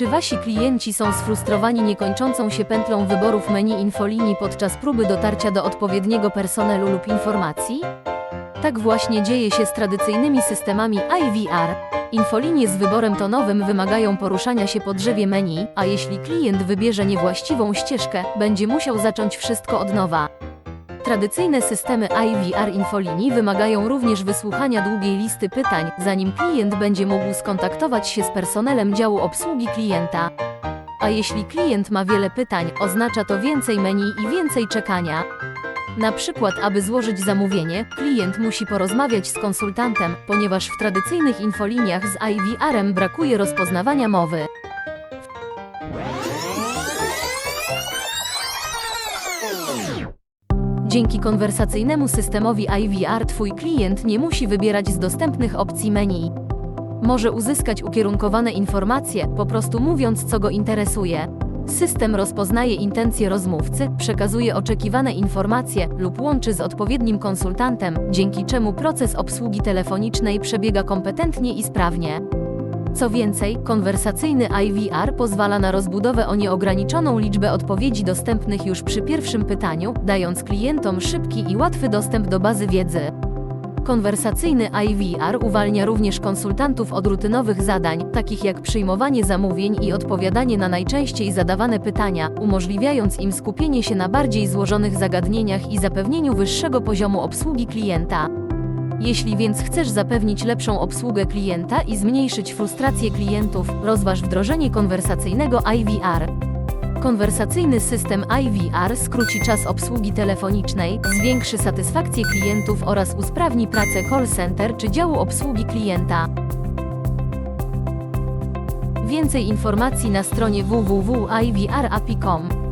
Czy wasi klienci są sfrustrowani niekończącą się pętlą wyborów menu infolinii podczas próby dotarcia do odpowiedniego personelu lub informacji? Tak właśnie dzieje się z tradycyjnymi systemami IVR. Infolinie z wyborem tonowym wymagają poruszania się po drzewie menu, a jeśli klient wybierze niewłaściwą ścieżkę, będzie musiał zacząć wszystko od nowa. Tradycyjne systemy IVR infolinii wymagają również wysłuchania długiej listy pytań, zanim klient będzie mógł skontaktować się z personelem działu obsługi klienta. A jeśli klient ma wiele pytań, oznacza to więcej menu i więcej czekania. Na przykład, aby złożyć zamówienie, klient musi porozmawiać z konsultantem, ponieważ w tradycyjnych infoliniach z IVR-em brakuje rozpoznawania mowy. Dzięki konwersacyjnemu systemowi IVR Twój klient nie musi wybierać z dostępnych opcji menu. Może uzyskać ukierunkowane informacje, po prostu mówiąc, co go interesuje. System rozpoznaje intencje rozmówcy, przekazuje oczekiwane informacje lub łączy z odpowiednim konsultantem, dzięki czemu proces obsługi telefonicznej przebiega kompetentnie i sprawnie. Co więcej, konwersacyjny IVR pozwala na rozbudowę o nieograniczoną liczbę odpowiedzi dostępnych już przy pierwszym pytaniu, dając klientom szybki i łatwy dostęp do bazy wiedzy. Konwersacyjny IVR uwalnia również konsultantów od rutynowych zadań, takich jak przyjmowanie zamówień i odpowiadanie na najczęściej zadawane pytania, umożliwiając im skupienie się na bardziej złożonych zagadnieniach i zapewnieniu wyższego poziomu obsługi klienta. Jeśli więc chcesz zapewnić lepszą obsługę klienta i zmniejszyć frustrację klientów, rozważ wdrożenie konwersacyjnego IVR. Konwersacyjny system IVR skróci czas obsługi telefonicznej, zwiększy satysfakcję klientów oraz usprawni pracę call center czy działu obsługi klienta. Więcej informacji na stronie www.ivrapi.com.